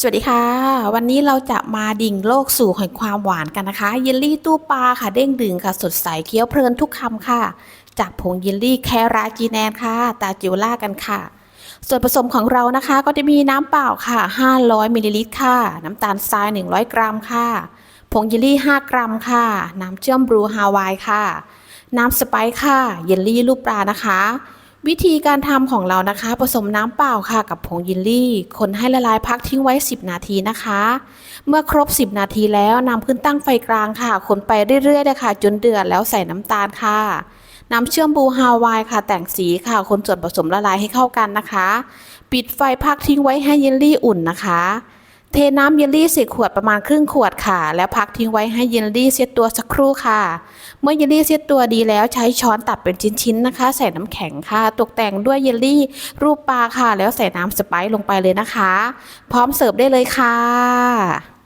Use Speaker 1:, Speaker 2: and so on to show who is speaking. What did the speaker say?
Speaker 1: สวัสดีค่ะ วันนี้เราจะมาดิ่งโลกสู่แห่งความหวานกันนะคะ เยลลี่ตู้ปลาค่ะเด้งดึงค่ะ สดใสเคี้ยวเพลินทุกคำค่ะ จากผงเยลลี่แคราจีแนนค่ะ ตาจิวล่ากันค่ะ ส่วนผสมของเรานะคะก็จะมีน้ำเปล่าค่ะ 500มิลลิลิตรค่ะ น้ำตาลทราย 100 กรัมค่ะ ผงเยลลี่ 5 กรัมค่ะ น้ำเชื่อมบรูฮาวายค่ะ น้ำสไปซ์ค่ะ เยลลี่ลูกปลานะคะ วิธีการทำของเรานะคะ ผสมน้ำเปล่าค่ะกับผงเยลลี่ คนให้ละลายพักทิ้งไว้ 10 นาทีนะคะ เมื่อครบ 10 นาทีแล้วนำขึ้นตั้งไฟกลางค่ะ คนไปเรื่อยๆเลยค่ะ จนเดือดแล้วใส่น้ำตาลค่ะน้ำเชื่อมบูฮาวายค่ะ แต่งสีค่ะ คนส่วนผสมละลายให้เข้ากันนะคะ ปิดไฟพักทิ้งไว้ให้เยลลี่อุ่นนะคะ เทน้ำเยลลี่สี่ขวดประมาณครึ่งขวดค่ะ แล้วพักทิ้งไว้ให้เยลลี่เซตตัวสักครู่ค่ะ เมื่อเยลลี่เซตตัวดีแล้วใช้ช้อนตัดเป็นชิ้นๆนะคะ ใส่น้ำแข็งค่ะ ตกแต่งด้วยเยลลี่รูปปลาค่ะ แล้วใส่น้ำสไปซ์ลงไปเลยนะคะ พร้อมเสิร์ฟได้เลยค่ะ